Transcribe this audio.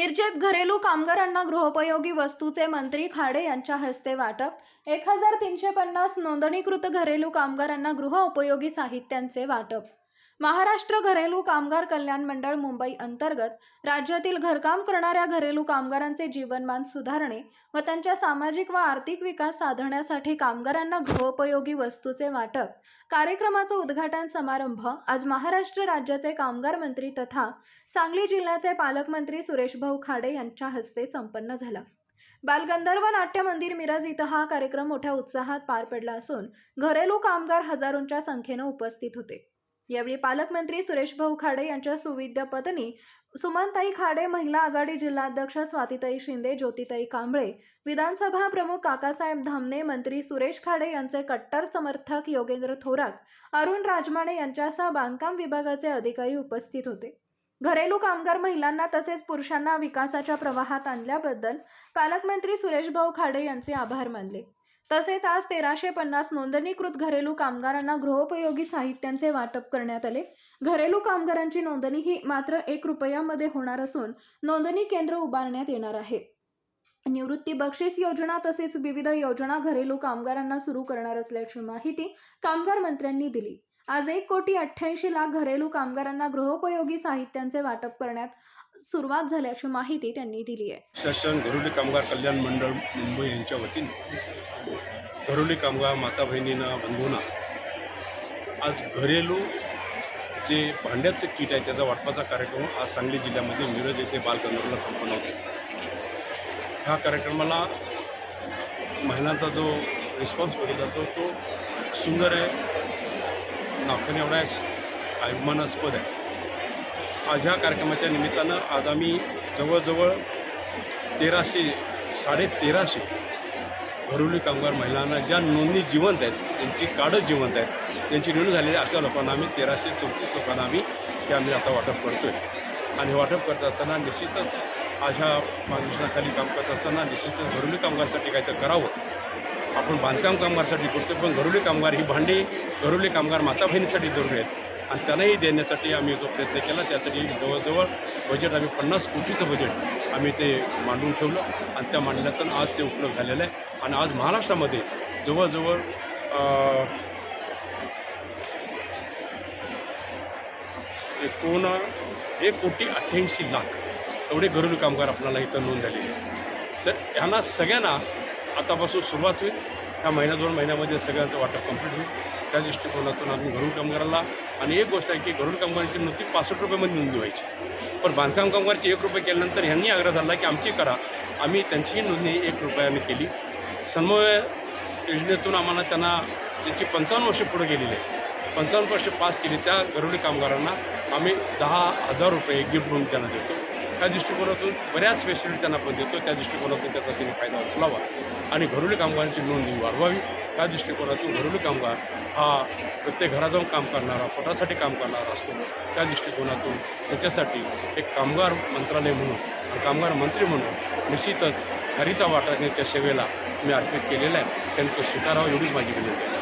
मिरजेत घरेलू कामगारांना गृहोपयोगी वस्तूचे मंत्री खाडे यांच्या हस्ते वाटप. एक हजार तीनशे पन्नास नोंदणीकृत घरेलू कामगारांना गृहोपयोगी साहित्यांचे वाटप. महाराष्ट्र घरेलू कामगार कल्याण मंडळ मुंबई अंतर्गत राज्यातील घरकाम करणाऱ्या घरेलू कामगारांचे जीवनमान सुधारणे व त्यांच्या सामाजिक व आर्थिक विकास साधण्यासाठी कामगारांना गृहोपयोगी वस्तूचे वाटप कार्यक्रमाचं उद्घाटन समारंभ आज महाराष्ट्र राज्याचे कामगार मंत्री तथा सांगली जिल्ह्याचे पालकमंत्री सुरेशभाऊ खाडे यांच्या हस्ते संपन्न झाला. बालगंधर्व नाट्य मंदिर मिरज इथं हा कार्यक्रम मोठ्या उत्साहात पार पडला असून घरेलू कामगार हजारोंच्या संख्येनं उपस्थित होते. यावेळी पालकमंत्री सुरेशभाऊ खाडे यांच्या सुविद्य पत्नी सुमनताई खाडे महिला आघाडी जिल्हाध्यक्ष स्वातीताई शिंदे ज्योतिताई कांबळे विधानसभा प्रमुख काकासाहेब धामणे मंत्री सुरेश खाडे यांचे कट्टर समर्थक योगेंद्र थोरात अरुण राजमाणे यांच्यासह बांधकाम विभागाचे अधिकारी उपस्थित होते. घरेलू कामगार महिलांना तसेच पुरुषांना विकासाच्या प्रवाहात आणल्याबद्दल पालकमंत्री सुरेशभाऊ खाडे यांचे आभार मानले. तसेच आज तेराशे पन्नास नोंदणीकृत घरेलू कामगारांना गृहोपयोगी साहित्यांचे वाटप करण्यात आले. घरेलू कामगारांची नोंदणी ही मात्र एक रुपयामध्ये होणार असून नोंदणी केंद्र उभारण्यात येणार आहे. निवृत्ती बक्षीस योजना तसेच विविध योजना घरेलू कामगारांना सुरू करणार असल्याची माहिती कामगार मंत्र्यांनी दिली. आज एक कोटी अठ्ठ्याऐंशी लाख घरेलू कामगारांना गृहोपयोगी साहित्यांचे वाटप करण्यात सुरुवात झाल्याची माहिती त्यांनी दिली आहे. शासन घरोली कामगार कल्याण मंडळ मुंबई यांच्या वतीने घरोली कामगार माता बहिणींना बंधूंना आज घरेलू जे भांड्याचं किट आहे त्याचा वाटपाचा कार्यक्रम आज सांगली जिल्ह्यामध्ये मिरज येथे बालगंधर्वला संपन्न होते ह्या कार्यक्रमाला महिलांचा जो रिस्पॉन्स बघितला जातो तो सुंदर आहे. नागपूर एवढा आहे. अभिमानास्पद आहे. आज ह्या कार्यक्रमाच्या निमित्तानं आज आम्ही जवळजवळ तेराशे साडे तेराशे घरोली कामगार महिलांना ज्या नोंदणी जिवंत आहेत त्यांची कार्डच जिवंत आहेत त्यांची नोंदणी झालेली अशा लोकांना आम्ही तेराशे चौतीस लोकांना आम्ही हे आम्ही आता वाटप करतो आहे आणि हे वाटप करत असताना निश्चितच अशा मार्गदर्शनाखाली काम करत असताना निश्चितच घरोली कामगारसाठी काहीतरी करावं. आपण बांधकाम कामगारसाठी करतो पण घरोली कामगार ही भांडी घरोली कामगार माता बहिणीसाठी जरुरी आहेत. आणि त्यांनाही देण्यासाठी आम्ही जो प्रयत्न केला. त्यासाठी जवळजवळ बजेट आम्ही पन्नास कोटीचं बजेट आम्ही ते मांडून ठेवलं. आणि त्या मांडल्यातून आज ते उपलब्ध झालेलं आहे. आणि आज महाराष्ट्रामध्ये जवळजवळ अं, एकोण एक कोटी अठ्ठ्याऐंशी लाख एवढे घरेलू कामगार आपल्याला इथं नोंद झालेले आहेत. तर ह्यांना सगळ्यांना आतापासून सुरुवात होईल. ह्या महिन्या दोन महिन्यामध्ये सगळ्यांचं वाटप कंप्लीट होईल. त्या दृष्टिकोनातून आम्ही घरून कामगाराला आणि एक गोष्ट आहे की घरून कामगारांची नोंदणी पासष्ट रुपयामध्ये नोंदणी व्हायची. पण बांधकाम कामगारची एक रुपये केल्यानंतर ह्यांनी आग्रह धरला की आमची करा. आम्ही त्यांचीही नोंदणी एक रुपयाने केली. समन्वय योजनेतून आम्हाला त्यांना त्यांची पंचावन्न वर्ष पुढे गेलेली आहे. पंचावन्न वर्ष पास केली त्या घरोडी कामगारांना आम्ही दहा हजार रुपये गिफ्ट म्हणून त्यांना देतो. त्या दृष्टिकोनातून बऱ्याच फॅसिलिटी त्यांना आपण देतो. त्या दृष्टिकोनातून त्याचा त्यांनी फायदा उचलावा. आणि घरोली कामगारांची नोंदणी वाढवावी. त्या दृष्टिकोनातून घरोली कामगार हा प्रत्येक घरात जाऊन काम करणारा पोटासाठी काम करणारा असतो. त्या दृष्टिकोनातून त्याच्यासाठी एक कामगार मंत्रालय म्हणून आणि कामगार मंत्री म्हणून निश्चितच घरीचा वाटा त्यांच्या सेवेला मी अर्पित केलेला आहे. त्यांचं स्वीकारावं एवढीच माझी विनंती आहे.